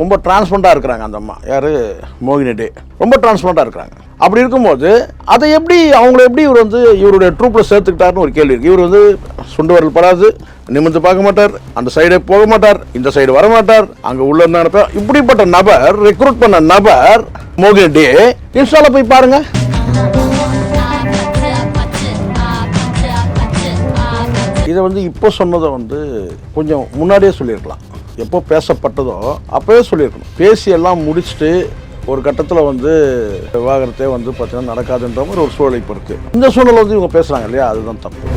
ரொம்ப டிரான்ஸ்பரண்டாக இருக்கிறாங்க அந்த அம்மா. யார்? மோகினி டே ரொம்ப டிரான்ஸ்பரண்டாக இருக்கிறாங்க. அப்படி இருக்கும்போது அதை எப்படி அவங்கள எப்படி இவர் வந்து இவருடைய ட்ரூப்பில் சேர்த்துக்கிட்டாருன்னு ஒரு கேள்வி இருக்குது இவர் வந்து சுண்டு வரல் படாது நிமிர்ந்து பார்க்க மாட்டார் அந்த சைடே போக மாட்டார் இந்த சைடு வர மாட்டார் அங்கே உள்ள இருந்தா நினைப்பார். இப்படிப்பட்ட நபர் ரெக்ரூட் பண்ண நபர் மோகினி டே இன்ஸ்டாவில் போய் பாருங்கள் இதை வந்து இப்போ சொன்னதை வந்து கொஞ்சம் முன்னாடியே சொல்லியிருக்கலாம். எப்போ பேசப்பட்டதோ அப்போவே சொல்லியிருக்கணும். பேசி எல்லாம் முடிச்சுட்டு ஒரு கட்டத்தில் வந்து விவாகரத்தே வந்து பார்த்தீங்கன்னா நடக்காதுன்ற மாதிரி ஒரு சூழலை இப்போ இருக்குது இந்த சூழல் வந்து இவங்க பேசுகிறாங்க இல்லையா? அதுதான் தப்பு.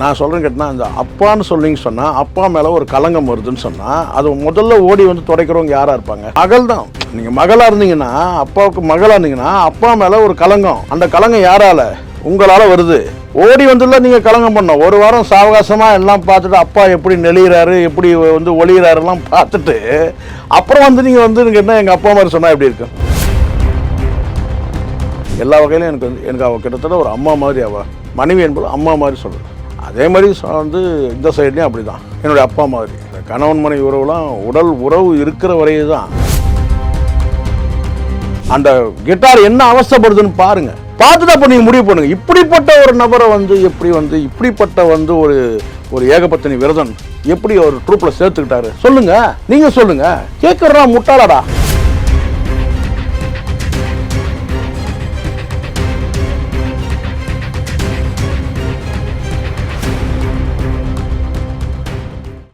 நான் சொல்கிறேன் கேட்டினா இந்த அப்பான்னு சொல்லிங்க சொன்னால் அப்பா மேலே ஒரு கலங்கம் வருதுன்னு சொன்னால் அது முதல்ல ஓடி வந்து துடைக்கிறவங்க யாராக இருப்பாங்க? மகள் தான். நீங்கள் மகளாக இருந்தீங்கன்னா அப்பாவுக்கு மகளாக இருந்தீங்கன்னா அப்பா மேலே ஒரு கலங்கம் அந்த கலங்கம் யாரால? உங்களால் வருது. ஓடி வந்துள்ள நீங்கள் கலங்கம் பண்ணோம் ஒரு வாரம் சாவகாசமாக எல்லாம் பார்த்துட்டு அப்பா எப்படி நெளிகிறாரு எப்படி வந்து ஒளிகிறாருலாம் பார்த்துட்டு அப்புறம் வந்து நீங்கள் வந்து எனக்கு என்ன எங்கள் அப்பா மாதிரி சொன்னால் எப்படி இருக்கும் எல்லா வகையிலும் எனக்கு வந்து எனக்கு அவள் கிட்டத்தட்ட ஒரு அம்மா மாதிரி அவள் மனைவி என்பது அம்மா மாதிரி சொல்கிறேன் அதே மாதிரி வந்து இந்த சைட்லேயும் அப்படி தான் என்னுடைய அப்பா மாதிரி. இந்த கணவன் மனைவி உறவுலாம் உடல் உறவு இருக்கிற வரையே தான் அந்த கிட்டார் என்ன அவஸ்தைப்படுதுன்னு பாருங்கள் பார்த்துட்டு அப்போ நீங்கள் முடிவு பண்ணுங்க. இப்படிப்பட்ட ஒரு நபரை வந்து எப்படி வந்து இப்படிப்பட்ட வந்து ஒரு ஒரு ஏகபத்தினி விரதன் எப்படி ஒரு ட்ரூப்பில் சேர்த்துக்கிட்டாரு? சொல்லுங்க. நீங்க சொல்லுங்க. கேட்கறா முட்டாளடா?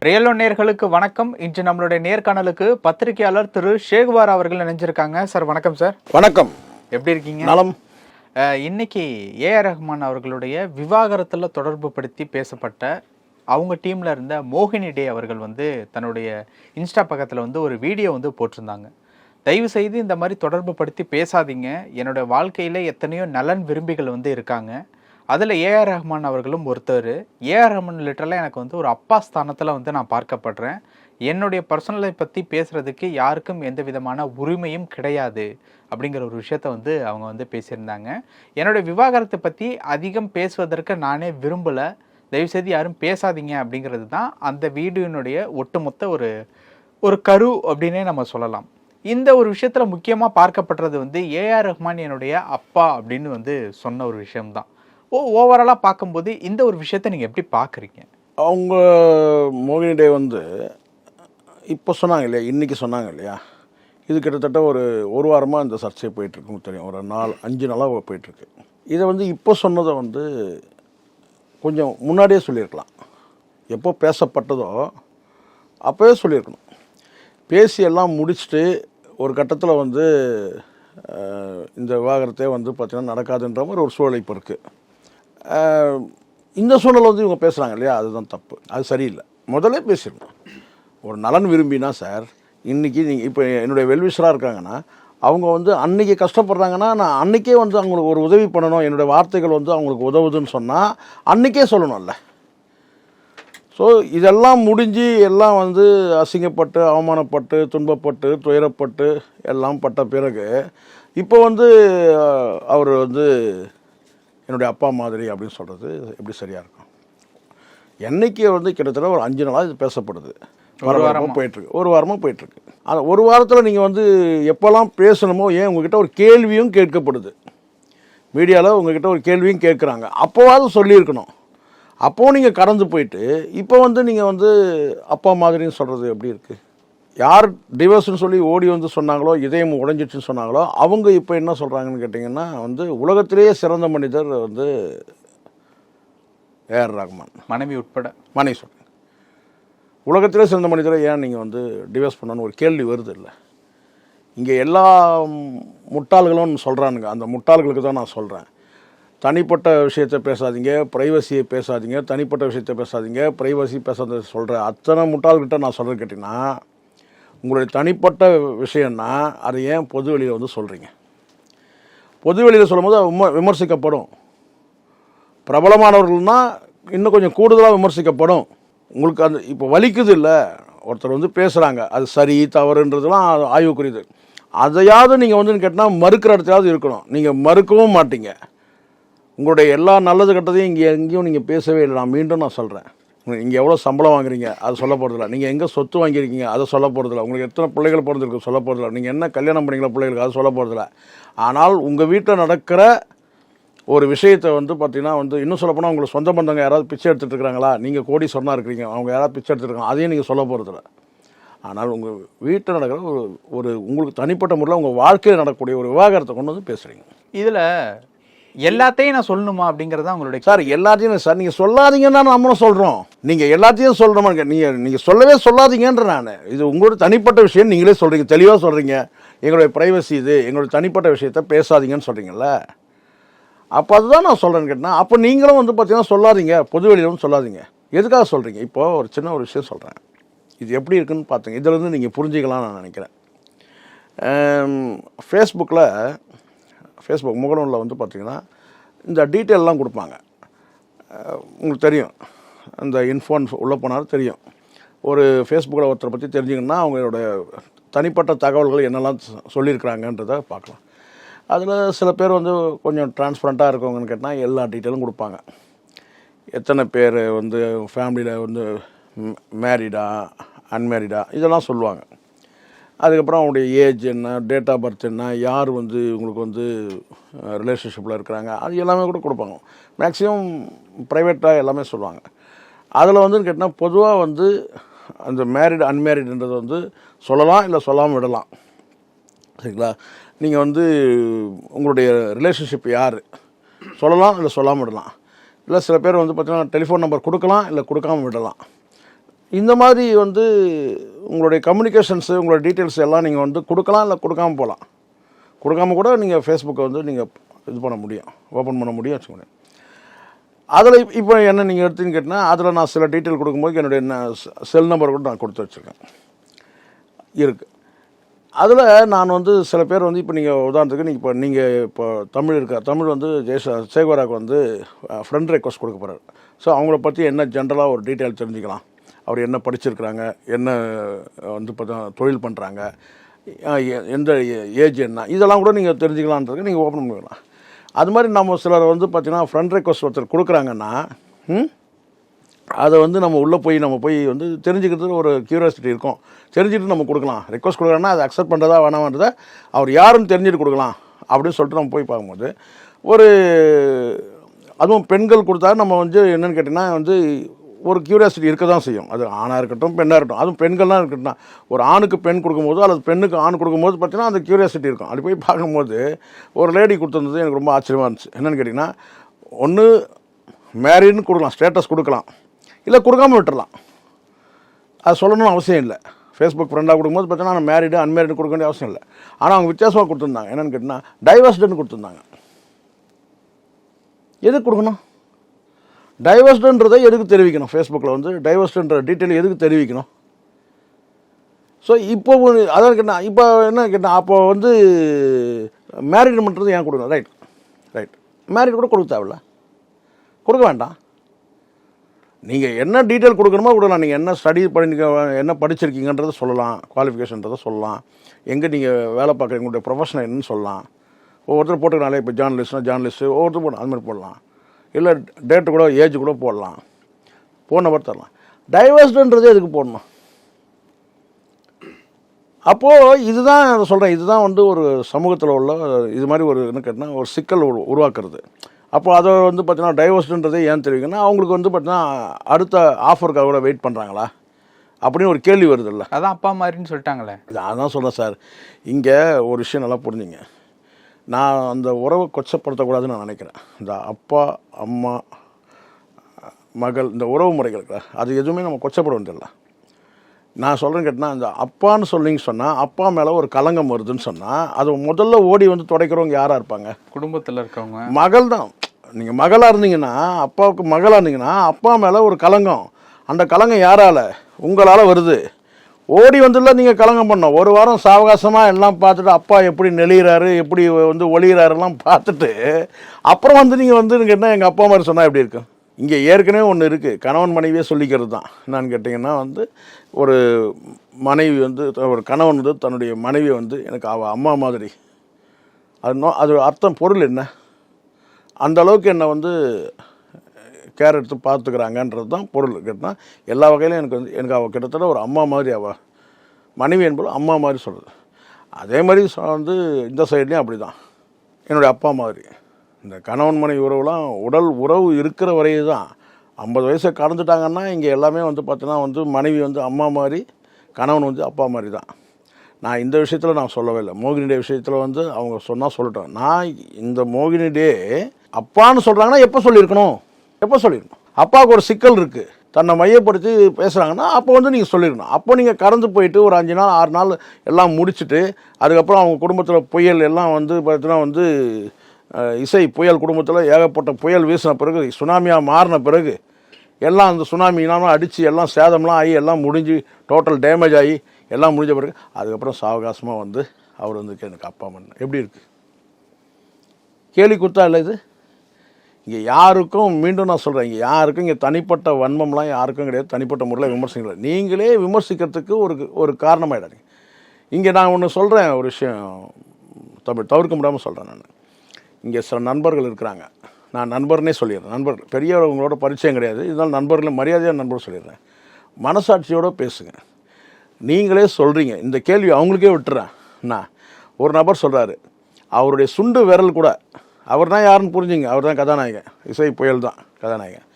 ரியலோ நேர்களுக்கு வணக்கம். இன்று நம்மளுடைய நேர்காணலுக்கு பத்திரிகையாளர் திரு ஷேகுவார் அவர்கள் இணைஞ்சிருக்காங்க. சார் வணக்கம் சார். வணக்கம். எப்படி இருக்கீங்க? நலம். இன்னைக்கு ஏஆர் ரஹ்மான் அவர்களுடைய விவாகரத்தில் தொடர்பு படுத்தி பேசப்பட்ட அவங்க டீமில் இருந்த மோகினி டே அவர்கள் வந்து தன்னுடைய இன்ஸ்டா பக்கத்தில் வந்து ஒரு வீடியோ வந்து போட்டிருந்தாங்க. தயவு செய்து இந்த மாதிரி தொடர்பு படுத்தி பேசாதீங்க. என்னோட வாழ்க்கையில் எத்தனையோ நலன் விரும்பிகள் வந்து இருக்காங்க. அதில் ஏஆர் ரஹ்மான் அவர்களும் ஒருத்தர். ஏஆர் ரஹ்மான் லிட்டரலாக எனக்கு வந்து ஒரு அப்பா ஸ்தானத்தில் வந்து நான் பார்க்கப்படுறேன். என்னுடைய பர்சனலை பற்றி பேசுகிறதுக்கு யாருக்கும் எந்த விதமான உரிமையும் கிடையாது அப்படிங்கிற ஒரு விஷயத்த வந்து அவங்க வந்து பேசியிருந்தாங்க. என்னுடைய விவாகரத்தை பற்றி அதிகம் பேசுவதற்கு நானே விரும்பலை. தயவுசெய்து யாரும் பேசாதீங்க அப்படிங்கிறது தான் அந்த வீடியோனுடைய ஒட்டுமொத்த ஒரு ஒரு கரு அப்படின்னே நம்ம சொல்லலாம். இந்த ஒரு விஷயத்தில் முக்கியமாக பார்க்கப்படுறது வந்து ஏஆர் ரஹ்மான் என்னுடைய அப்பா அப்படின்னு வந்து சொன்ன ஒரு விஷயம்தான் ஓ ஓவராலாக பார்க்கும்போது இந்த ஒரு விஷயத்தை நீங்கள் எப்படி பார்க்குறீங்க? அவங்க மோகினி டே வந்து இப்போ சொன்னாங்க இல்லையா? இன்றைக்கி சொன்னாங்க இல்லையா? இது கிட்டத்தட்ட ஒரு ஒரு வாரமாக இந்த சர்ச்சை போயிட்டுருக்கு தெரியும். ஒரு நாலு அஞ்சு நாளாக போயிட்டுருக்கு. இதை வந்து இப்போ சொன்னதை வந்து கொஞ்சம் முன்னாடியே சொல்லியிருக்கலாம். எப்போ பேசப்பட்டதோ அப்போவே சொல்லியிருக்கணும். பேசி எல்லாம் முடிச்சுட்டு ஒரு கட்டத்தில் வந்து இந்த விவாகரத்தே வந்து பார்த்திங்கன்னா நடக்காதுன்ற மாதிரி ஒரு சூழல் இப்போ இருக்குது இந்த சூழல் வந்து இவங்க பேசுகிறாங்க இல்லையா? அதுதான் தப்பு. அது சரியில்லை. முதல்ல பேசிடணும். ஒரு நலன் விரும்பினா சார் இன்றைக்கி நீங்கள் இப்போ என்னுடைய வெல்விஷராக இருக்காங்கன்னா அவங்க வந்து அன்றைக்கி கஷ்டப்படுறாங்கன்னா நான் அன்றைக்கே வந்து அவங்களுக்கு ஒரு உதவி பண்ணணும் என்னுடைய வார்த்தைகள் வந்து அவங்களுக்கு உதவுதுன்னு சொன்னால் அன்றைக்கே சொல்லணும்ல. ஸோ இதெல்லாம் முடிஞ்சு எல்லாம் வந்து அசிங்கப்பட்டு அவமானப்பட்டு துன்பப்பட்டு துயரப்பட்டு எல்லாம் பட்ட பிறகு இப்போ வந்து அவர் வந்து என்னுடைய அப்பா மாதிரி அப்படின்னு சொல்கிறது எப்படி சரியாக இருக்கும்? என்றைக்கு வந்து கிட்டத்தட்ட ஒரு அஞ்சு நாளாக இது பேசப்படுது. ஒரு வாரமாக போயிட்டுருக்கு. ஒரு வாரமாக போயிட்டுருக்கு. அந்த ஒரு வாரத்தில் நீங்கள் வந்து எப்போல்லாம் பேசணுமோ ஏன் உங்ககிட்ட ஒரு கேள்வியும் கேட்கப்படுது? மீடியாவில் உங்ககிட்ட ஒரு கேள்வியும் கேட்குறாங்க. அப்போவாவது சொல்லியிருக்கணும். அப்போவும் நீங்கள் கடந்து போயிட்டு இப்போ வந்து நீங்கள் வந்து அப்பா மாதிரின்னு சொல்கிறது எப்படி இருக்குது யார் டிவோர்ஸ்னு சொல்லி ஓடி வந்து சொன்னாங்களோ இதயம் உடைஞ்சிட்டுன்னு சொன்னாங்களோ அவங்க இப்போ என்ன சொல்கிறாங்கன்னு கேட்டிங்கன்னா வந்து உலகத்திலேயே சிறந்த மனிதர் வந்து ஏஆர் ரஹ்மான் மனைவி உட்பட. மனைவி உலகத்திலே சிறந்த மனிதரை ஏன் நீங்கள் வந்து டிவைஸ் பண்ணணும்னு ஒரு கேள்வி வருது இல்லை? இங்கே எல்லா முட்டாள்களும் சொல்கிறானுங்க அந்த முட்டாள்களுக்கு தான் நான் சொல்கிறேன் தனிப்பட்ட விஷயத்தை பேசாதீங்க ப்ரைவசியை பேசாதீங்க தனிப்பட்ட விஷயத்தை பேசாதீங்க ப்ரைவசி பேசாத சொல்கிற அத்தனை முட்டாள்கிட்ட நான் சொல்கிறது கேட்டிங்கன்னா உங்களுடைய தனிப்பட்ட விஷயம்னா அதை ஏன் பொது வெளியில் வந்து சொல்கிறீங்க பொது வெளியில் சொல்லும்போது விம விமர்சிக்கப்படும். பிரபலமானவர்கள்னா இன்னும் கொஞ்சம் கூடுதலாக விமர்சிக்கப்படும். உங்களுக்கு அந்த இப்போ வலிக்குது இல்லை ஒருத்தர் வந்து பேசுகிறாங்க அது சரி தவறுன்றதுலாம் ஆய்வுக்குரியது. அதையாவது நீங்கள் வந்து கேட்டால் மறுக்கிற இடத்தையாவது இருக்கணும். நீங்கள் மறுக்கவும் மாட்டீங்க. உங்களுடைய எல்லா நல்லது கெட்டதையும் இங்கே எங்கேயும் நீங்கள் பேசவே இல்லை. நான் மீண்டும் நான் சொல்கிறேன் நீங்கள் எவ்வளோ சம்பளம் வாங்குறீங்க? அதை சொல்ல போகிறதில்ல நீங்கள் எங்கே சொத்து வாங்கியிருக்கீங்க? அதை சொல்ல போகிறதில்ல உங்களுக்கு எத்தனை பிள்ளைகள் பிறந்திருக்கு? சொல்ல போகிறதில்ல நீங்கள் என்ன கல்யாணம் பண்ணீங்களா பிள்ளைகளுக்கு அதை சொல்ல போகிறதில்ல ஆனால் உங்கள் வீட்டில் நடக்கிற ஒரு விஷயத்தை வந்து பார்த்தீங்கன்னா வந்து இன்னும் சொல்லப்போனால் உங்களுக்கு சொந்த பந்தங்க யாராவது பிச்சை எடுத்துட்டு இருக்கிறாங்களா நீங்கள் கோடி சொன்னா இருக்கிறீங்க. அவங்க யாராவது பிச்சை எடுத்துருக்காங்க அதையும் நீங்கள் சொல்ல போகிறதில்ல ஆனால் உங்கள் வீட்டில் நடக்கிற ஒரு ஒரு உங்களுக்கு தனிப்பட்ட முறையில் உங்கள் வாழ்க்கையில் நடக்கக்கூடிய ஒரு விவாகரத்தை கொண்டு வந்து பேசுகிறீங்க இதுல எல்லாத்தையும் நான் சொல்லணுமா அப்படிங்கறது தான் உங்களுடைய சார் எல்லாத்தையும் சார் நீங்கள் சொல்லாதீங்கன்னா நம்மளும் சொல்கிறோம் நீங்கள் எல்லாத்தையும் சொல்கிறோமா நீங்கள் நீங்கள் சொல்லவே சொல்லாதீங்கன்ற நான். இது உங்களோட தனிப்பட்ட விஷயம் நீங்களே சொல்கிறீங்க தெளிவாக சொல்கிறீங்க எங்களுடைய ப்ரைவசி இது. எங்களுடைய தனிப்பட்ட விஷயத்த பேசாதீங்கன்னு சொல்கிறீங்கல்ல அப்போ அதுதான் நான் சொல்கிறேன்னு கேட்டேன் அப்போ நீங்களும் வந்து பார்த்தீங்கன்னா சொல்லாதீங்க பொது வெளியிலும் சொல்லாதீங்க. எதுக்காக சொல்கிறீங்க இப்போ ஒரு சின்ன ஒரு விஷயம் சொல்கிறேன் இது எப்படி இருக்குன்னு பார்த்துங்க இதிலேருந்து நீங்கள் புரிஞ்சிக்கலாம்னு நான் நினைக்கிறேன். ஃபேஸ்புக்கில் ஃபேஸ்புக் முகநூலில் வந்து பார்த்தீங்கன்னா இந்த டீட்டெயிலெலாம் கொடுப்பாங்க. உங்களுக்கு தெரியும். அந்த இன்ஃபோன் உள்ளே போனாலும் தெரியும். ஒரு ஃபேஸ்புக்கில் ஒருத்தரை பற்றி தெரிஞ்சிங்கன்னா அவங்களோட தனிப்பட்ட தகவல்கள் என்னெல்லாம் சொல்லியிருக்கிறாங்கன்றதை பார்க்கலாம். அதில் சில பேர் வந்து கொஞ்சம் டிரான்ஸ்பரண்ட்டாக இருக்கவங்கன்னு கேட்டால் எல்லா டீட்டெயிலும் கொடுப்பாங்க. எத்தனை பேர் வந்து ஃபேமிலியில் வந்து மேரிடா அன்மேரிடா இதெல்லாம் சொல்லுவாங்க. அதுக்கப்புறம் அவங்களுடைய ஏஜ் என்ன டேட் ஆஃப் பர்த் என்ன யார் வந்து உங்களுக்கு வந்து ரிலேஷன்ஷிப்பில் இருக்கிறாங்க அது எல்லாமே கூட கொடுப்பாங்க. மேக்ஸிமம் ப்ரைவேட்டாக எல்லாமே சொல்லுவாங்க. அதில் வந்து கேட்டால் பொதுவாக வந்து அந்த மேரிடு அன்மேரிடுன்றது வந்து சொல்லலாம் இல்லை சொல்லாமல் விடலாம். சரிங்களா? நீங்கள் வந்து உங்களுடைய ரிலேஷன்ஷிப் யார்? சொல்லலாம் இல்லை சொல்லாமல் விடலாம். இல்லை சில பேர் வந்து பார்த்திங்கன்னா டெலிஃபோன் நம்பர் கொடுக்கலாம் இல்லை கொடுக்காம விடலாம். இந்த மாதிரி வந்து உங்களுடைய கம்யூனிகேஷன்ஸு உங்களோட டீட்டெயில்ஸ் எல்லாம் நீங்கள் வந்து கொடுக்கலாம் இல்லை கொடுக்காம போகலாம். கொடுக்காம கூட நீங்கள் ஃபேஸ்புக்கை வந்து நீங்கள் இது பண்ண முடியும் ஓப்பன் பண்ண முடியும் வச்சுக்கோங்க. அதில் இப்போ என்ன நீங்கள் எடுத்துன்னு கேட்டால் அதில் நான் சில டீட்டெயில் கொடுக்கும்போது என்னுடைய செல் நம்பர் கூட நான் கொடுத்து வச்சுருக்கேன். இருக்குது அதில் நான் வந்து சில பேர் வந்து இப்போ நீங்கள் உதாரணத்துக்கு நீங்கள் இப்போ நீங்கள் இப்போ தமிழ் இருக்கா தமிழ் வந்து ஜெயச சேகராக்கு வந்து ஃப்ரெண்ட் ரெக்வஸ்ட் கொடுக்க போகிறார் ஸோ அவங்கள பற்றி என்ன ஜென்ரலாக ஒரு டீட்டெயில் தெரிஞ்சுக்கலாம். அவர் என்ன படிச்சிருக்கிறாங்க என்ன வந்து பார்த்தா தொழில் பண்ணுறாங்க எந்த ஏஜ் என்ன இதெல்லாம் கூட நீங்கள் தெரிஞ்சுக்கலான்றதுக்கு நீங்கள் ஓப்பன் பண்ணிக்கலாம் அது மாதிரி நம்ம சிலர் வந்து பார்த்தீங்கன்னா ஃப்ரெண்ட் ரெக்வஸ்ட் ஒருத்தர் கொடுக்குறாங்கன்னா ம்? அதை வந்து நம்ம உள்ளே போய் நம்ம போய் வந்து தெரிஞ்சுக்கிறதுக்கு ஒரு கியூரியாசிட்டி இருக்கும். தெரிஞ்சுட்டு நம்ம கொடுக்கலாம். ரெக்வஸ்ட் கொடுக்குறோன்னா அதை அக்செப்ட் பண்ணுறதா வேணாமன்றதை அவர் யாருன்னு தெரிஞ்சுட்டு கொடுக்கலாம் அப்படின்னு சொல்லிட்டு நம்ம போய் பார்க்கும்போது ஒரு அதுவும் பெண்கள் கொடுத்தா நம்ம வந்து என்னென்னு கேட்டிங்கன்னா வந்து ஒரு கியூரியாசிட்டி இருக்க தான் செய்யும். அது ஆணாக இருக்கட்டும் பெண்ணாக இருக்கட்டும். அதுவும் பெண்கள்லாம் இருக்கட்டும் ஒரு ஆணுக்கு பெண் கொடுக்கும்போது அல்லது பெண்ணுக்கு ஆண் கொடுக்கும்போது பார்த்தீங்கன்னா அந்த கியூரியாசிட்டி இருக்கும். அப்படி போய் பார்க்கும்போது ஒரு லேடி கொடுத்துருந்தது எனக்கு ரொம்ப ஆச்சரியமாக இருந்துச்சு. என்னென்னு கேட்டிங்கன்னா ஒன்று மேரின்னு கொடுக்கலாம் ஸ்டேட்டஸ் கொடுக்கலாம். இல்லை கொடுக்காம விட்டுறலாம். அது சொல்லணும்னு அவசியம் இல்லை. ஃபேஸ்புக் ஃப்ரெண்டாக கொடுக்கும்போது பார்த்தீங்கன்னா நான் மேரிடு அன்மேரிடு கொடுக்க வேண்டிய அவசியம் இல்லை. ஆனால் அவங்க வித்தியாசமாக கொடுத்துருந்தாங்க. என்னென்னு கேட்டிங்கன்னா டைவர்ஸ்டுன்னு கொடுத்துருந்தாங்க. எதுக்கு கொடுக்கணும்? டைவர்ஸ்டுன்றதை எதுக்கு தெரிவிக்கணும்? ஃபேஸ்புக்கில் வந்து டைவர்ஸ்டுன்ற டீட்டெயில் எதுக்கு தெரிவிக்கணும்? ஸோ இப்போ அதான் கேட்டேன் இப்போ என்ன கேட்டேன் அப்போ வந்து மேரிட் பண்ணுறது ஏன் கொடுக்கணும்? ரைட் ரைட் மேரிட் கூட கொடுக்க தேவையில்ல. கொடுக்க வேண்டாம். நீங்கள் என்ன டீட்டெயில் கொடுக்கணுமோ கொடுக்கலாம் நீங்கள் என்ன ஸ்டடி பண்ணி என்ன படிச்சிருக்கீங்கன்றதை சொல்லலாம். குவாலிஃபிகேஷன்றதை சொல்லலாம். எங்கே நீங்கள் வேலை பார்க்குறீங்க உங்களுடைய ப்ரொஃபஷன் என்னன்னு சொல்லலாம். ஒவ்வொருத்தர் போட்டுக்கனாலே இப்போ ஜேர்னலிஸ்ட்னா ஜேர்னலிஸ்ட்டு ஒவ்வொருத்தர் போடலாம் அது மாதிரி போடலாம். இல்லை டேட்டு கூட ஏஜ் கூட போடலாம். ஃபோன் நம்பர் தரலாம். டைவர்ஸ்டுன்றதே எதுக்கு போடணும்? அப்போது இதுதான் சொல்கிறேன் இதுதான் வந்து ஒரு சமூகத்தில் உள்ள இது மாதிரி ஒரு என்ன கேட்டால் ஒரு சிக்கல் உருவாக்குறது. அப்போ அதை வந்து பார்த்தீங்கன்னா டைவர்ஸ்டுன்றதை ஏன் தெரிவிக்கன்னா அவங்களுக்கு வந்து பார்த்தீங்கன்னா அடுத்த ஆஃபருக்காக கூட வெயிட் பண்ணுறாங்களா அப்படின்னு ஒரு கேள்வி வருது இல்லை அதான் அப்பா மாதிரின்னு சொல்லிட்டாங்களே. அதான் சொல்கிறேன் சார். இங்கே ஒரு விஷயம் நல்லா புரிஞ்சுங்க. நான் அந்த உறவை கொச்சப்படுத்தக்கூடாதுன்னு நான் நினைக்கிறேன். இந்த அப்பா அம்மா மகள் இந்த உறவு முறைகள் இருக்குல்ல, அது எதுவுமே நம்ம கொச்சப்பட வேண்டியதில்லை. நான் சொல்கிறேன்னு கேட்டால் அந்த அப்பான்னு சொல்லிங்க சொன்னால் அப்பா மேலே ஒரு கலங்கம் வருதுன்னு சொன்னால் அது முதல்ல ஓடி வந்து துடைக்கிறவங்க யாராக இருப்பாங்க? குடும்பத்துல இருக்கவங்க. மகள் தான். நீங்கள் மகளாக இருந்தீங்கன்னா அப்பாவுக்கு மகளாக இருந்தீங்கன்னா அப்பா மேலே ஒரு கலங்கம் அந்த கலங்கம் யாரால? உங்களால் வருது. ஓடி வந்துல நீங்கள் கலங்கம் பண்ணோம் ஒரு வாரம் சாவகாசமாக எல்லாம் பார்த்துட்டு அப்பா எப்படி நெளிகிறாரு எப்படி வந்து ஒளிகிறாருலாம் பார்த்துட்டு அப்புறம் வந்து நீங்கள் வந்து கேட்டால் எங்கள் அப்பா மாதிரி சொன்னால் எப்படி இருக்கும்? இங்கே ஏற்கனவே ஒன்று இருக்குது கணவன் மனைவியே சொல்லிக்கிறது தான் என்னன்னு கேட்டிங்கன்னா வந்து ஒரு மனைவி வந்து ஒரு கணவன் வந்து தன்னுடைய மனைவியை வந்து எனக்கு அவள் அம்மா மாதிரி. அது நோ அது அர்த்தம் பொருள் என்ன? அந்த அளவுக்கு என்னை வந்து கேர் எடுத்து பார்த்துக்கிறாங்கன்றது தான் பொருள். கேட்டால் எல்லா வகையிலும் எனக்கு வந்து எனக்கு அவள் கிட்டத்தட்ட ஒரு அம்மா மாதிரி அவள் மனைவி என்பது அம்மா மாதிரி சொல்கிறது அதே மாதிரி சொ- வந்து இந்த சைட்லேயும் அப்படி தான் என்னுடைய அப்பா மாதிரி. இந்த கணவன் மனைவி உறவுலாம் உடல் உறவு இருக்கிற வரையே தான். ஐம்பது வயசை கடந்துட்டாங்கன்னா இங்கே எல்லாமே வந்து பார்த்தீங்கன்னா வந்து மனைவி வந்து அம்மா மாதிரி கணவன் வந்து அப்பா மாதிரி தான். நான் இந்த விஷயத்தில் நான் சொல்லவே இல்லை. மோகினி டே விஷயத்தில் வந்து அவங்க சொன்னால் சொல்லட்டும் நான் இந்த மோகினி டே அப்பான்னு சொல்கிறாங்கன்னா எப்போ சொல்லியிருக்கணும்? எப்போ சொல்லியிருக்கணும்? அப்பாவுக்கு ஒரு சிக்கல் இருக்குது தன்னை மையப்படுத்தி பேசுகிறாங்கன்னா அப்போ வந்து நீங்கள் சொல்லிடணும் அப்போ நீங்கள் கறந்து போயிட்டு ஒரு அஞ்சு நாள் ஆறு நாள் எல்லாம் முடிச்சுட்டு அதுக்கப்புறம் அவங்க குடும்பத்தில் புயல் எல்லாம் வந்து பார்த்தீங்கன்னா வந்து இசை புயல் குடும்பத்தில் ஏகப்பட்ட புயல் வீசின பிறகு சுனாமியாக மாறின பிறகு எல்லாம் அந்த சுனாமினாலும் அடித்து எல்லாம் சேதம்லாம் ஆகி எல்லாம் முடிஞ்சு டோட்டல் டேமேஜ் ஆகி எல்லாம் முடிஞ்ச பிறகு அதுக்கப்புறம் சாவகாசமாக வந்து அவர் வந்து எனக்கு அப்பா அம்மன் எப்படி இருக்குது கேலி குத்தா இல்லை இது? இங்கே யாருக்கும் மீண்டும் நான் சொல்கிறேன் இங்கே யாருக்கும் இங்கே தனிப்பட்ட வன்மம்லாம் யாருக்கும் கிடையாது தனிப்பட்ட முறையில் விமர்சனங்கள் நீங்களே விமர்சிக்கிறதுக்கு ஒரு ஒரு காரணமாயிடாதீங்க. இங்கே நான் ஒன்று சொல்கிறேன் ஒரு விஷயம் தமிழ் தவிர்க்க முடியாமல் சொல்கிறேன் நான். இங்கே சில நண்பர்கள் இருக்கிறாங்க. நான் நண்பர்னே சொல்லிடுறேன். நண்பர்கள் பெரியவங்களோட பரிச்சயம் கிடையாது. இதனால் நண்பர்கள் மரியாதையாக நண்பர் சொல்லிடுறேன். மனசாட்சியோடு பேசுங்க. நீங்களே சொல்கிறீங்க இந்த கேள்வி அவங்களுக்கே விட்டுறேன் நான் ஒரு நபர் சொல்கிறாரு அவருடைய சுண்டு விரல் கூட அவர் தான் யாருன்னு புரிஞ்சுங்க. அவர் தான் கதாநாயகன். இசை புயல் தான் கதாநாயகன்.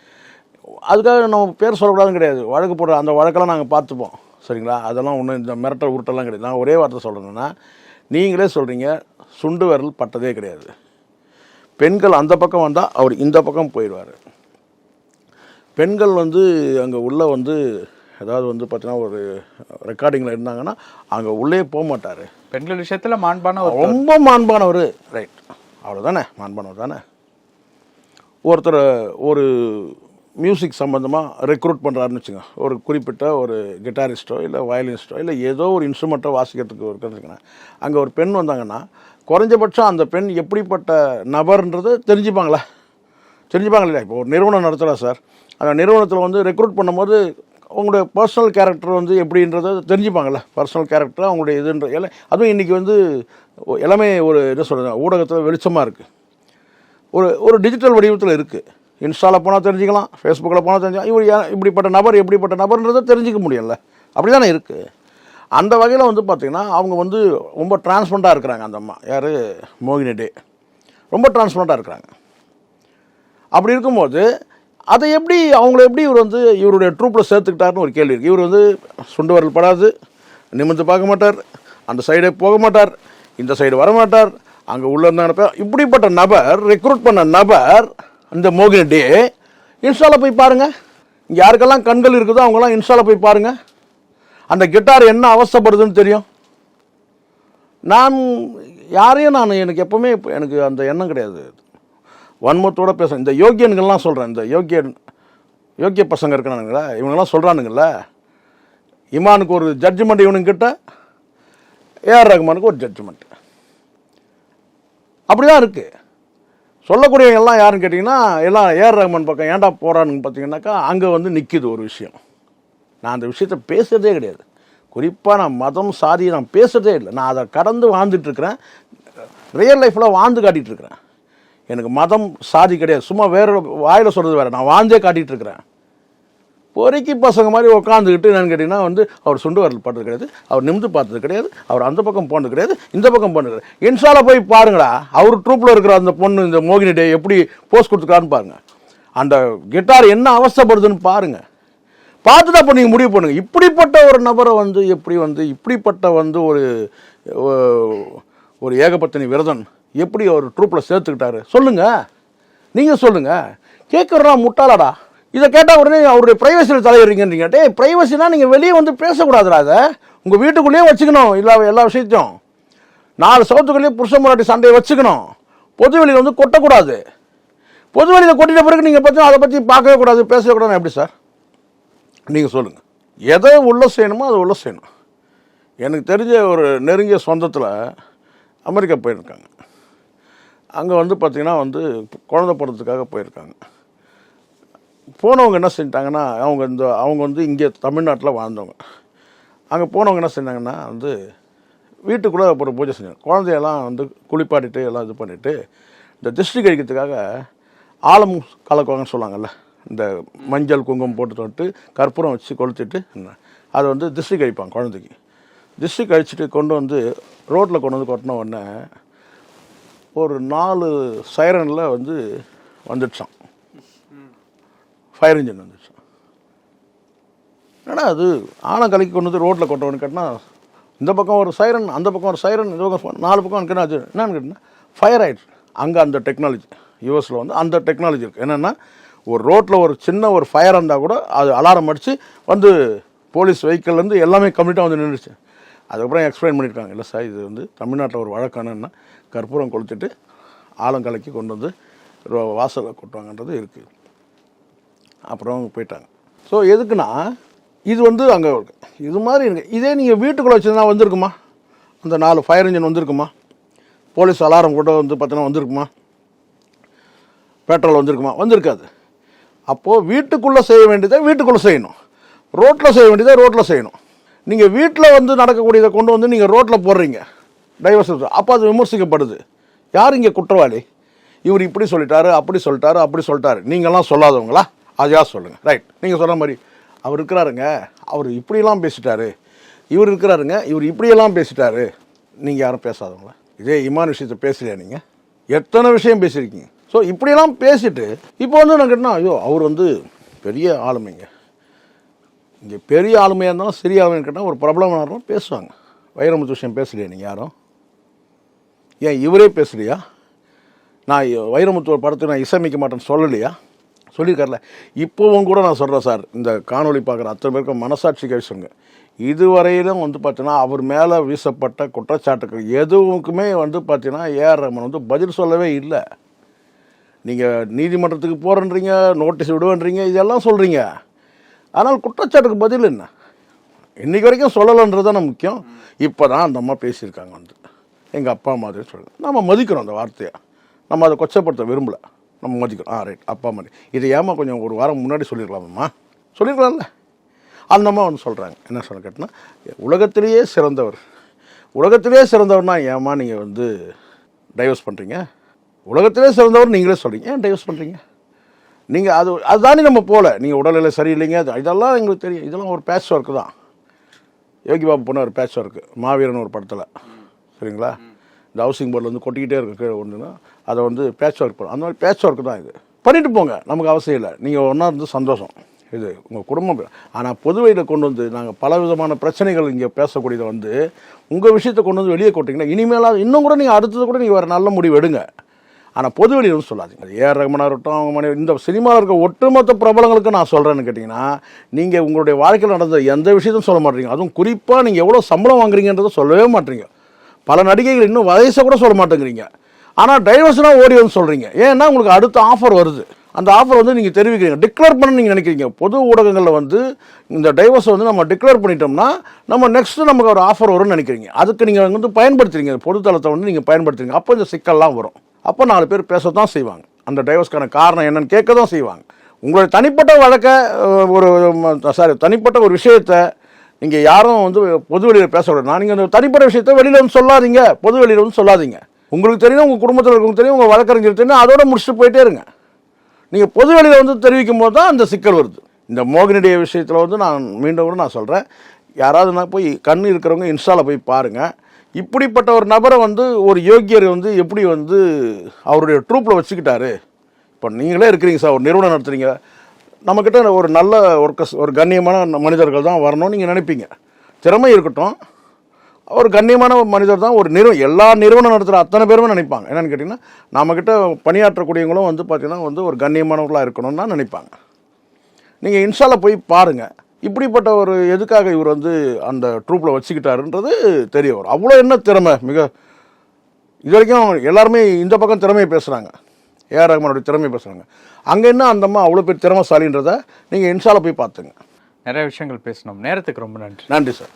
அதுக்காக நம்ம பேர் சொல்லக்கூடாதுன்னு கிடையாது. வழக்கு போடுற அந்த வழக்கெல்லாம் நாங்கள் பார்த்துப்போம். சரிங்களா? அதெல்லாம் ஒன்றும் இந்த மிரட்டல் உருட்டெல்லாம் கிடையாது. நான் ஒரே வார்த்தை சொல்கிறேன்னா நீங்களே சொல்கிறீங்க சுண்டு விரல் பட்டதே கிடையாது. பெண்கள் அந்த பக்கம் வந்தால் அவர் இந்த பக்கம் போயிடுவார். பெண்கள் வந்து அங்கே உள்ள வந்து ஏதாவது வந்து பார்த்தீங்கன்னா ஒரு ரெக்கார்டிங்கில் இருந்தாங்கன்னா அங்கே உள்ளே போக மாட்டார். பெண்கள் விஷயத்துல மாண்பான ஒரு ரொம்ப மாண்பானவர். ரைட் அவ்வளோதானே மாண்பானவர் தானே? ஒருத்தர் ஒரு மியூசிக் சம்மந்தமாக ரெக்ரூட் பண்ணுறாருன்னு வச்சுங்க ஒரு குறிப்பிட்ட ஒரு கிட்டாரிஸ்ட்டோ இல்லை வயலினிஸ்ட்டோ இல்லை ஏதோ ஒரு இன்ஸ்ட்ருமெண்ட்டோ வாசிக்கிறதுக்கு வச்சுக்கோங்க அங்கே ஒரு பெண் வந்தாங்கன்னா குறைஞ்சபட்சம் அந்த பெண் எப்படிப்பட்ட நபர்ன்றது தெரிஞ்சுப்பாங்களா? தெரிஞ்சுப்பாங்க இல்லையா? இப்போ ஒரு நிறுவனம் நடத்துகிறா சார். அந்த நிறுவனத்தில் வந்து ரெக்ரூட் பண்ணும்போது உங்களுடைய பர்சனல் கேரக்டர் வந்து எப்படின்றத தெரிஞ்சுப்பாங்கல்ல பர்சனல் கேரக்டர் அவங்களுடைய இதுன்ற எல்லாம் அதுவும் இன்றைக்கி வந்து எல்லாமே ஒரு என்ன சொல்கிறது ஊடகத்தில் வெளிச்சமாக இருக்குது ஒரு ஒரு டிஜிட்டல் வடிவத்தில் இருக்குது இன்ஸ்டாவில் போனால் தெரிஞ்சுக்கலாம் ஃபேஸ்புக்கில் போனால் தெரிஞ்சுக்கலாம். இவர் இப்படிப்பட்ட நபர் எப்படிப்பட்ட நபர்ன்றதை தெரிஞ்சுக்க முடியல. அப்படி தானே இருக்குது அந்த வகையில் வந்து பார்த்திங்கன்னா அவங்க வந்து ரொம்ப டிரான்ஸ்பரண்ட்டாக இருக்கிறாங்க அந்த அம்மா. யார்? மோகினி டே ரொம்ப டிரான்ஸ்பரண்ட்டாக இருக்கிறாங்க. அப்படி இருக்கும்போது அதை எப்படி அவங்கள எப்படி இவர் வந்து இவருடைய ட்ரூப்பில் சேர்த்துக்கிட்டாருன்னு ஒரு கேள்வி இருக்குது இவர் வந்து சுண்டு வரல் படாது நிமிர்ந்து பார்க்க மாட்டார் அந்த சைடே போக மாட்டார் இந்த சைடு வர மாட்டார் அங்கே உள்ள இருந்தாங்க இப்படிப்பட்ட நபர் ரெக்ரூட் பண்ண நபர் இந்த மோகினி டே இன்ஸ்டாவில் போய் பாருங்கள் இங்கே யாருக்கெல்லாம் கண்கள் இருக்குதோ அவங்கெல்லாம் இன்ஸ்டாவில் போய் பாருங்கள் அந்த கிட்டார் என்ன அவஸ்தைப்படுதுன்னு தெரியும்? நான் யாரையும் நான் எனக்கு எப்பவுமே எனக்கு அந்த எண்ணம் கிடையாது. வன்மத்தோட பேசுகிறேன் இந்த யோகியன்கள்லாம் சொல்கிறேன் இந்த யோக்கியன் யோக்கிய பசங்க இருக்கிறானுங்களா? இவங்கெல்லாம் சொல்கிறானுங்கள இமானுக்கு ஒரு ஜட்ஜ்மெண்ட் இவனுங்கிட்ட ஏஆர் ரகுமானுக்கு ஒரு ஜட்ஜ்மெண்ட் அப்படி தான் இருக்குது சொல்லக்கூடியவங்க எல்லாம் யாருன்னு கேட்டிங்கன்னா எல்லாம் ஏஆர் ரகுமான் பக்கம் ஏன்டா போகிறானுன்னு பார்த்தீங்கன்னாக்கா அங்கே வந்து நிற்கிது ஒரு விஷயம். நான் அந்த விஷயத்தை பேசுகிறதே கிடையாது. குறிப்பாக நான் மதம் சாதி நான் பேசுகிறதே இல்லை. நான் அதை கடந்து வாழ்ந்துட்டுருக்கிறேன். ரியல் லைஃப்பில் வாழ்ந்து காட்டிகிட்ருக்கிறேன் எனக்கு மதம் சாதி கிடையாது. சும்மா வேற வாயில் சொல்கிறது வேறு. நான் வாழ்ந்தே காட்டிகிட்டு இருக்கிறேன் பொறுக்கி பசங்க மாதிரி உட்காந்துக்கிட்டு என்னன்னு கேட்டிங்கன்னா வந்து அவர் சுண்டு வரல் பார்த்தது கிடையாது. அவர் நிமிந்து பார்த்தது கிடையாது. அவர் அந்த பக்கம் போனது கிடையாது. இந்த பக்கம் போனது கிடையாது. இன்ஷால போய் பாருங்களா அவர் ட்ரூப்பில் இருக்கிற அந்த பொண்ணு இந்த மோகினி டே எப்படி போஸ்ட் கொடுத்துருக்காருன்னு பாருங்கள் அந்த கிட்டார் என்ன அவஸ்தைப்படுதுன்னு பார்த்து தான் இப்போ நீங்கள் முடிவு பண்ணுங்க. இப்படிப்பட்ட ஒரு நபரை வந்து எப்படி வந்து இப்படிப்பட்ட வந்து ஒரு ஒரு ஏகபத்தினி விரதன் எப்படி அவர் ட்ரூப்பில் சேர்த்துக்கிட்டாரு? சொல்லுங்க. நீங்கள் சொல்லுங்க. கேட்குறா முட்டாளாடா. இதை கேட்டால் உடனே அவருடைய ப்ரைவசியில் தலையிடுறீங்கன்றீங்க. டே ப்ரைவசினா நீங்கள் வெளியே வந்து பேசக்கூடாதுடா அதை உங்கள் வீட்டுக்குள்ளேயே வச்சுக்கணும் எல்லா எல்லா விஷயத்தையும். நாலு சவுத்துக்குள்ளேயே புருஷ முராட்டி சண்டையை வச்சுக்கணும். பொது வெளியில் வந்து கொட்டக்கூடாது. பொது வெளியில் கொட்டிட்ட பிறகு நீங்கள் பார்த்தீங்கன்னா அதை பற்றி பார்க்கவே கூடாது பேசவே கூடாது எப்படி சார்? நீங்கள் சொல்லுங்கள் எதை உள்ள செய்யணுமோ அதை உள்ள செய்யணும். எனக்கு தெரிஞ்ச ஒரு நெருங்கிய சொந்தத்தில் அமெரிக்கா போயிருக்காங்க. அங்கே வந்து பார்த்திங்கன்னா வந்து குழந்தை பிறந்ததுக்காக போயிருக்காங்க. போனவங்க என்ன செஞ்சிட்டாங்கன்னா அவங்க இந்த அவங்க வந்து இங்கே தமிழ்நாட்டில் வாழ்ந்தவங்க. அங்கே போனவங்க என்ன செஞ்சாங்கன்னா வந்து வீட்டுக்குள்ளே ஒரு பூஜை செஞ்சாங்க. குழந்தையெல்லாம் வந்து குளிப்பாட்டிட்டு எல்லாம் இது பண்ணிவிட்டு இந்த திருஷ்டி கழிக்கிறதுக்காக ஆலம் கலக்குவாங்கன்னு சொல்லுவாங்கல்ல இந்த மஞ்சள் குங்குமம் போட்டு தொட்டு கற்பூரம் வச்சு கொளுத்திட்டு அதை வந்து திஷ்டி கழிப்பான் குழந்தைக்கு. திஷ்டி கழிச்சிட்டு கொண்டு வந்து ரோட்டில் கொண்டு வந்து கொட்டின உடனே ஒரு நாலு சைரனில் வந்து வந்துடுச்சான் ஃபயர் இன்ஜின் வந்துடுச்சான் என்னடா அது? ஆனக்கலைக்கு கொண்டு வந்து ரோட்டில் கொட்டவனு கேட்டினா இந்த பக்கம் ஒரு சைரன் அந்த பக்கம் ஒரு சைரன் இந்த பக்கம் நாலு பக்கம் எனக்கு அது என்னன்னு கேட்டினா ஃபயர் ஆகிடுச்சு அங்கே அந்த டெக்னாலஜி யூஎஸில் வந்து அந்த டெக்னாலஜி இருக்குது என்னென்னா ஒரு ரோட்டில் ஒரு சின்ன ஒரு ஃபயர் இருந்தால் கூட அது அலாரம் அடித்து வந்து போலீஸ் வெஹிக்கிள்லேருந்து எல்லாமே கம்ப்ளீட்டாக வந்து நின்றுச்சு அதுக்கப்புறம் எக்ஸ்பிளைன் பண்ணியிருக்காங்க இல்லை சார் இது வந்து தமிழ்நாட்டில் ஒரு வழக்கானன்னா கற்பூரம் கொளுத்துட்டு ஆழம் கலக்கி கொண்டு வந்து ரோ- வாசல்ல கொட்டுவாங்கன்றது இருக்குது அப்புறம் அவங்க போயிட்டாங்க. ஸோ எதுக்குன்னா இது வந்து அங்கே இது மாதிரி இருக்கு. இதே நீங்கள் வீட்டுக்குள்ளே வச்சுருந்தா வந்திருக்குமா? அந்த நாலு ஃபயர் இன்ஜின் வந்திருக்குமா? போலீஸ் அலாரம் கூட வந்து பார்த்தீங்கன்னா வந்திருக்குமா? பெட்ரோல் வந்திருக்குமா? வந்திருக்காது. அப்போது வீட்டுக்குள்ளே செய்ய வேண்டியதை வீட்டுக்குள்ளே செய்யணும். ரோட்டில் செய்ய வேண்டியதை ரோட்டில் செய்யணும். நீங்கள் வீட்டில் வந்து நடக்கக்கூடியதை கொண்டு வந்து நீங்கள் ரோட்டில் போடுறீங்க. டைவர்ஸ் அப்போ அது விமர்சிக்கப்படுது. யார் இங்கே குற்றவாளி? இவர் இப்படி சொல்லிட்டாரு அப்படி சொல்லிட்டாரு அப்படி சொல்லிட்டாரு. நீங்கள்லாம் சொல்லாதவங்களா? அது யார் சொல்லுங்கள் ரைட் நீங்கள் சொன்ன மாதிரி அவர் இருக்கிறாருங்க. அவர் இப்படியெல்லாம் பேசிட்டாரு. இவர் இருக்கிறாருங்க. இவர் இப்படியெல்லாம் பேசிட்டாரு. நீங்கள் யாரும் பேசாதவங்களா? இதே இமான விஷயத்தை பேசலையா நீங்கள் எத்தனை விஷயம் பேசியிருக்கீங்க? ஸோ இப்படியெல்லாம் பேசிட்டு இப்போ வந்து நான் கேட்டேன்னா ஐயோ அவர் வந்து பெரிய ஆளுமைங்க. இங்கே பெரிய ஆளுமையாக இருந்தாலும் சிறிய ஆளுமைன்னு கேட்டால் ஒரு பிரபலமாக இருந்தாலும் பேசுவாங்க. வைரமுத்து விஷயம் பேசலையா நீங்கள் யாரும்? ஏன் இவரே பேசலையா? நான் வைரமுத்து ஒரு படத்துக்கு நான் இசையமைக்க மாட்டேன்னு சொல்லலையா? சொல்லியிருக்கார்ல. இப்போவும் கூட நான் சொல்கிறேன் சார் இந்த காணொளி பார்க்குற அத்தனை பேருக்கும் மனசாட்சி கழிச்சுங்க இதுவரையிலும் வந்து பார்த்தீங்கன்னா அவர் மேலே வீசப்பட்ட குற்றச்சாட்டுகள் எதுவுக்குமே வந்து பார்த்தீங்கன்னா ஏஆர் ரஹ்மான் வந்து பதில் சொல்லவே இல்லை. நீங்கள் நீதிமன்றத்துக்கு போகிறன்றீங்க நோட்டீஸ் விடுவேன்றீங்க இதெல்லாம் சொல்கிறீங்க ஆனால் குற்றச்சாட்டுக்கு பதில் என்ன? இன்றைக்கி வரைக்கும் சொல்லலைன்றது தான் முக்கியம். இப்போ தான் அந்த அம்மா பேசியிருக்காங்க வந்து. எங்கள் அப்பா மாதிரி சொல்லு நம்ம மதிக்கிறோம் அந்த வார்த்தையை. நம்ம அதை கொச்சப்படுத்த விரும்பல. நம்ம மதிக்கிறோம். ஆ ரைட் அப்பா மாதிரி இதை ஏமா கொஞ்சம் ஒரு வாரம் முன்னாடி சொல்லியிருக்கலாமம்மா சொல்லியிருக்கலாம்ல அந்த அம்மா வந்து சொல்கிறாங்க என்ன சொல்ல கேட்டினா உலகத்திலேயே சிறந்தவர். உலகத்திலேயே சிறந்தவர்னா ஏம்மா நீங்கள் வந்து டைவர்ஸ் பண்ணுறீங்க உலகத்திலே சிறந்தவர் நீங்களே சொல்கிறீங்க ஏன் டைவர்ஸ் பண்ணுறீங்க நீங்கள் அது அதுதானே நம்ம போகல நீங்கள் உடல்நிலை சரியில்லைங்க. அது இதெல்லாம் எங்களுக்கு தெரியும். இதெல்லாம் ஒரு பேட்ச் ஒர்க்கு தான். யோகி பாபு பண்ண ஒரு பேட்ச் ஒர்க்கு மாவீரன் ஒரு படத்தில். சரிங்களா? இந்த ஹவுசிங் போர்டில் வந்து கொட்டிக்கிட்டே இருக்க. கீழே அதை வந்து பேட்ச் ஒர்க் பண்ணும் அந்த மாதிரி பேட்ச் ஒர்க்கு தான் இது. பண்ணிட்டு போங்க. நமக்கு அவசியம் இல்லை. நீங்கள் ஒன்றா இருந்து சந்தோஷம். இது உங்கள் குடும்பம். ஆனால் பொதுவையில் கொண்டு வந்து நாங்கள் பல விதமான பிரச்சனைகள் இங்கே பேசக்கூடியதை வந்து உங்கள் விஷயத்தை கொண்டு வந்து வெளியே கொட்டிங்கன்னா இனிமேலாவது இன்னும் கூட நீங்கள் அடுத்தது கூட நீங்கள் வேறு நல்ல முடிவு எடுங்க. ஆனால் பொது வெளியிலும் சொல்லாதீங்க. அது ஏஆர் ரகுமனாக இருக்கட்டும் அவங்க மனைவி இந்த சினிமாவில் இருக்க ஒட்டுமொத்த பிரபலங்களுக்கு நான் சொல்கிறேன்னு கேட்டிங்கன்னா நீங்கள் உங்களுடைய வாழ்க்கையில் நடந்த எந்த விஷயத்தையும் சொல்ல மாட்டீங்க. அதுவும் குறிப்பாக நீங்கள் எவ்வளோ சம்பளம் வாங்குறீங்கன்றதை சொல்லவே மாட்டீங்க. பல நடிகைகள் இன்னும் வயசை கூட சொல்ல மாட்டேங்கிறீங்க. ஆனால் டைவர்ஸ்னால் ஓடி வந்து சொல்கிறீங்க ஏன்னா உங்களுக்கு அடுத்த ஆஃபர் வருது. அந்த ஆஃபர் வந்து நீங்கள் தெரிவிக்கிறீங்க. டிக்ளேர் பண்ண நீங்கள் நினைக்கிறீங்க. பொது ஊடகங்களில் வந்து இந்த டைவர்ஸை வந்து நம்ம டிக்ளேர் பண்ணிட்டோம்னா நம்ம நெக்ஸ்ட்டு நமக்கு ஒரு ஆஃபர் வரும்னு நினைக்கிறீங்க. அதுக்கு நீங்கள் வந்து பயன்படுத்துறீங்க. பொதுத்தளத்தை வந்து நீங்கள் பயன்படுத்துறீங்க. அப்போ இந்த சிக்கல்லாம் வரும். அப்போ நாலு பேர் பேசத்தான் செய்வாங்க. அந்த டைவர்ஸ்க்கான காரணம் என்னன்னு கேட்க தான் செய்வாங்க. உங்களுடைய தனிப்பட்ட வழக்கை ஒரு சாரி தனிப்பட்ட ஒரு விஷயத்தை நீங்கள் யாரும் வந்து பொது வெளியில் பேசக்கூடாது நான் நீங்கள் அந்த தனிப்பட்ட விஷயத்தை வெளியில் வந்து சொல்லாதீங்க. பொது வெளியில் வந்து சொல்லாதீங்க. உங்களுக்கு தெரியும் உங்கள் குடும்பத்தில் இருக்கவங்க தெரியும் உங்கள் வழக்கறிஞர் தெரியும். அதோட முடிச்சுட்டு போயிட்டே இருங்க. நீங்கள் பொது வெளியில் வந்து தெரிவிக்கும் போது தான் அந்த சிக்கல் வருது. இந்த மோகினிடைய விஷயத்தில் வந்து நான் மீண்டும் கூட நான் சொல்கிறேன் யாராவது நான் போய் கண் இருக்கிறவங்க இன்ஸ்டாவில் போய் பாருங்கள் இப்படிப்பட்ட ஒரு நபரை வந்து ஒரு யோக்கியர் வந்து எப்படி வந்து அவருடைய ட்ரூப்பில் வச்சுக்கிட்டாரு? இப்போ நீங்களே இருக்கிறீங்க சார் ஒரு நிறுவனம் நடத்துறீங்க. நம்மக்கிட்ட ஒரு நல்ல ஒர்க்கர்ஸ் ஒரு கண்ணியமான மனிதர்கள் தான் வரணும்னு நீங்கள் நினைப்பீங்க. திறமை இருக்கட்டும். ஒரு கண்ணியமான மனிதர் தான் ஒரு நிறுவ எல்லா நிறுவனம் நடத்துகிற அத்தனை பேருமே நினைப்பாங்க. என்னென்னு கேட்டிங்கன்னா நம்மக்கிட்ட பணியாற்றக்கூடியவங்களும் வந்து பார்த்திங்கன்னா வந்து ஒரு கண்ணியமானவர்களாக இருக்கணும்னு தான் நினைப்பாங்க. நீங்கள் இன்ஸ்டாவில் போய் பாருங்கள் இப்படிப்பட்ட ஒரு எதுக்காக இவர் வந்து அந்த ட்ரூப்பில் வச்சுக்கிட்டாருன்றது தெரிய வரும். அவ்வளோ என்ன திறமை? மிக இது வரைக்கும் எல்லாருமே இந்த பக்கம் திறமையை பேசுகிறாங்க ஏஆர் ரஹ்மானுடைய திறமையை பேசுகிறாங்க அங்கே என்ன அந்த அம்மா அவ்வளோ பேர் திறமைசாலின்றதை நீங்கள் இன்ஸ்டாவில் போய் பார்த்துங்க. நிறைய விஷயங்கள் பேசணும் நேரத்துக்கு ரொம்ப நன்றி. நன்றி சார்.